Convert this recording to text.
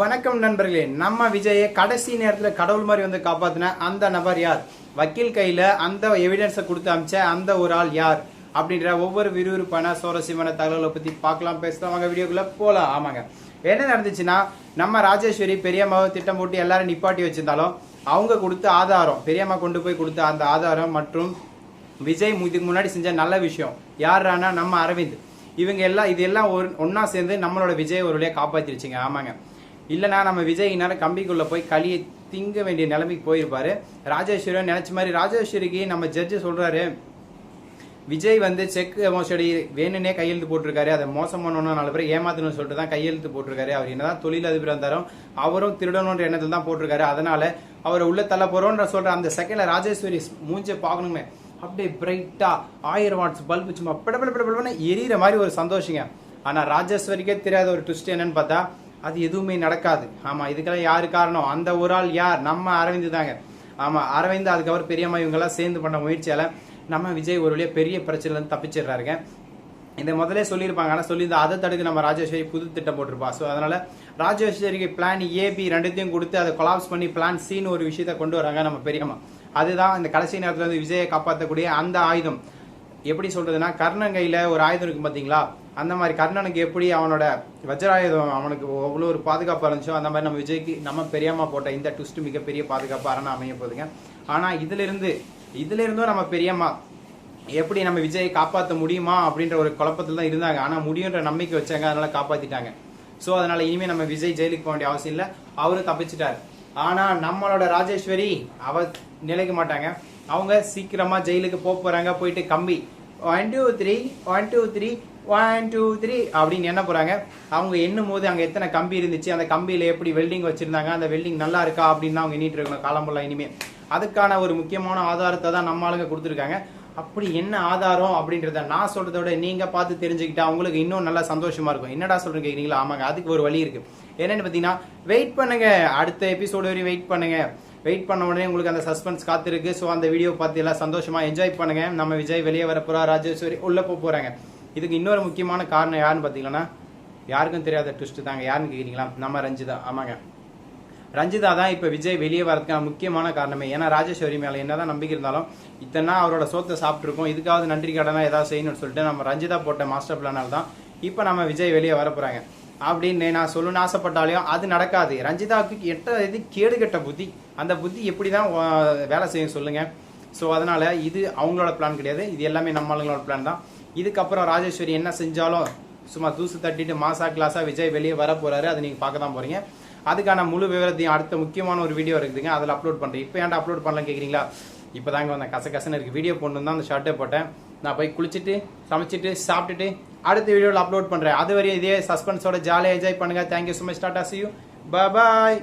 வணக்கம் நண்பர்களே. நம்ம விஜயை கடைசி நேரத்தில் கடவுள் மாதிரி வந்து காப்பாத்தின அந்த நபர் யார்? வக்கீல் கையில அந்த எவிடன்ஸை கொடுத்து அமிச்ச அந்த ஒரு ஆள் யார்? அப்படின்ற ஒவ்வொரு விறுவிறுப்பான சுவாரஸ்யமான தகவலை பத்தி பார்க்கலாம் பேசலாம். வாங்க வீடியோக்குள்ள போகலாம் ஆமாங்க. என்ன நடந்துச்சுன்னா நம்ம ராஜேஸ்வரி பெரியம்மாவை திட்டம் போட்டு எல்லாரும் நிப்பாட்டி வச்சிருந்தாலும் அவங்க கொடுத்த ஆதாரம் பெரியம்மா கொண்டு போய் கொடுத்த அந்த ஆதாரம் மற்றும் விஜய் இதுக்கு முன்னாடி செஞ்ச நல்ல விஷயம் யாரானா நம்ம அரவிந்த். இவங்க எல்லாம் இது எல்லாம் ஒரு ஒன்னா சேர்ந்து நம்மளோட விஜய் ஒரு வழியாக காப்பாத்திருச்சுங்க. ஆமாங்க. இல்லைனா நம்ம விஜய்னால கம்பிக்குள்ளே போய் களியை திங்க வேண்டிய நிலைமைக்கு போயிருப்பார். ராஜேஸ்வரி நினச்ச மாதிரி ராஜேஸ்வரிக்கு நம்ம ஜட்ஜு சொல்கிறாரு விஜய் வந்து செக் மோசடி வேணும்னே கையெழுத்து போட்டிருக்காரு. அதை மோசம் பண்ணணும் நாலு பேர் ஏமாத்தணும்னு சொல்லிட்டு தான் கையெழுத்து போட்டிருக்காரு. அவர் என்னதான் தொழில் அதிபர் இருந்தாலும் அவரும் திருடணுன்ற எண்ணத்தில் தான் போட்டிருக்காரு. அதனால அவரை உள்ள தள்ள போறோன்ற சொல்ற அந்த செகண்ட்ல ராஜேஸ்வரி மூஞ்ச பார்க்கணுமே. அப்படியே பிரைட்டா ஆயிரம் வாட்ஸ் பல்பு சும்மா படபட படபடன்னு எரியற மாதிரி ஒரு சந்தோஷங்க. ஆனா ராஜேஸ்வரிக்கே தெரியாத ஒரு ட்விஸ்ட் என்னன்னு பார்த்தா அது எதுவுமே நடக்காது. ஆமாம் இதுக்கெல்லாம் யார் காரணம்? அந்த ஒரு ஆள் யார்? நம்ம அரவிந்த் தாங்க. ஆமாம் அரவிந்த் அதுக்கப்புறம் பெரியம்மா இவங்கெல்லாம் சேர்ந்து பண்ண முயற்சியால் நம்ம விஜய் ஒரு வழியாக பெரிய பிரச்சனைலேருந்து தப்பிச்சிடுறாருங்க. இதை முதலே சொல்லியிருப்பாங்க. ஆனால் சொல்லியிருந்தா அதை தடுக்க நம்ம ராஜேஸ்வரி புது திட்டம் போட்டிருப்பா. ஸோ அதனால் ராஜேஸ்வரிக்கு பிளான் ஏபி ரெண்டுத்தையும் கொடுத்து அதை கொலாப்ஸ் பண்ணி பிளான் சின்னு ஒரு விஷயத்த கொண்டு வராங்க நம்ம பெரியம்மா. அதுதான் இந்த கடைசி நேரத்தில் வந்து விஜயை காப்பாற்றக்கூடிய அந்த ஆயுதம். எப்படி சொல்றதுன்னா கர்ணங்கையில் ஒரு ஆயுதம் இருக்கும் பார்த்தீங்களா அந்த மாதிரி கர்ணனுக்கு எப்படி அவனோட வஜ்ராயுதம் அவனுக்கு அவ்வளோ ஒரு பாதுகாப்பாக இருந்துச்சோ அந்த மாதிரி நம்ம விஜய்க்கு நம்ம பெரியம்மா போட்ட இந்த ட்விஸ்ட் மிகப்பெரிய பாதுகாப்பாக அரணா அமைய போகுதுங்க. ஆனால் இதிலிருந்து நம்ம பெரியம்மா எப்படி நம்ம விஜயை காப்பாற்ற முடியுமா அப்படின்ற ஒரு குழப்பத்தில் தான் இருந்தாங்க. ஆனால் முடியுன்ற நம்பிக்கை வச்சாங்க. அதனால் காப்பாற்றிட்டாங்க ஸோ அதனால் இனிமேல் நம்ம விஜய் ஜெயிலுக்கு போக வேண்டிய அவசியம் இல்லை. அவரும் தப்பிச்சிட்டார். ஆனால் நம்மளோட ராஜேஸ்வரி அவ நிலைக்க மாட்டாங்க. அவங்க சீக்கிரமாக ஜெயிலுக்கு போக போகிறாங்க போயிட்டு கம்பி. One two three one two three one two three அப்படின்னு என்ன போறாங்க? அவங்க எண்ணும் போது அங்க எத்தனை கம்பி இருந்துச்சு அந்த கம்பியில எப்படி வெல்டிங் வச்சிருந்தாங்க அந்த வெல்டிங் நல்லா இருக்கா அப்படின்னு தான் அவங்க எண்ணிட்டு இருக்கணும் காலம்புள்ள இனிமே. அதுக்கான ஒரு முக்கியமான ஆதாரத்தை தான் நம்ம ஆளுங்க கொடுத்துருக்காங்க. அப்படி என்ன ஆதாரம் அப்படின்றத நான் சொல்கிறத விட நீங்க பார்த்து தெரிஞ்சுக்கிட்டா உங்களுக்கு இன்னும் நல்லா சந்தோஷமா இருக்கும். என்னடா சொல்கிறேன் கேக்குறீங்களா? ஆமாங்க அதுக்கு ஒரு வழி இருக்கு. என்னன்னு பாத்தீங்கன்னா வெயிட் பண்ணுங்க. அடுத்த எபிசோடு வரையும் வெயிட் பண்ணுங்க. வெயிட் பண்ண உடனே உங்களுக்கு அந்த சஸ்பென்ஸ் காத்திருக்கு. ஸோ அந்த வீடியோ பார்த்து எல்லாம் சந்தோஷமா என்ஜாய் பண்ணுங்க. நம்ம விஜய் வெளியே வர ராஜேஸ்வரி உள்ள போக போறாங்க. இதுக்கு இன்னொரு முக்கியமான காரணம் யாருன்னு பார்த்தீங்கன்னா யாருக்கும் தெரியாத ட்விஸ்ட் தாங்க. யாருன்னு கேட்குறீங்களா நம்ம ரஞ்சிதா. ஆமாங்க. ரஞ்சிதா தான் இப்போ விஜய் வெளியே வரதுக்கான முக்கியமான காரணமே. ஏன்னா ராஜேஸ்வரி மேல என்னதான் நம்பிக்கை இருந்தாலும் இத்தனை அவரோட சோத்தை சாப்பிட்ருக்கோம் இதுக்காவது நன்றி கடனாக ஏதாவது செய்யணும்னு சொல்லிட்டு நம்ம ரஞ்சிதா போட்ட மாஸ்டர் பிளானால் தான் இப்போ நம்ம விஜய் வெளியே வர போகிறாங்க அப்படின்னு நான் சொல்லணும்னு ஆசைப்பட்டாலையும் அது நடக்காது. ரஞ்சிதாவுக்கு எட்ட இது கேடு கெட்ட புத்தி. அந்த புத்தி எப்படி தான் வேலை செய்யும் சொல்லுங்கள் ஸோ அதனால் இது அவங்களோட பிளான் கிடையாது. இது எல்லாமே நம்மளுங்களோட பிளான் தான். இதுக்கப்புறம் ராஜேஸ்வரி என்ன செஞ்சாலும் சும்மா தூசு தட்டிட்டு மாசா கிளாஸா விஜய் வெளியே வர போறாரு அதை நீங்க பார்க்க தான் போறீங்க. அதுக்கான முழு விவரத்தையும் அடுத்த முக்கியமான ஒரு வீடியோ இருக்குதுங்க அதில் அப்லோட் பண்ணுறேன் இப்போ ஏன்டா அப்லோட் பண்ணலாம் கேக்குறீங்களா? இப்போதாங்க வந்தேன் கச கசன்னு இருக்குது வீடியோ போட்டு தான் அந்த ஷர்ட்டை போட்டேன். நான் போய் குளிச்சுட்டு சமைச்சிட்டு சாப்பிட்டுட்டு அடுத்த வீடியோவில் அப்லோட் பண்ணுறேன் அது வரையும் இதே சஸ்பென்ஸோட ஜாலியாக என்ஜாய் பண்ணுங்கள் thank you so much tata C bye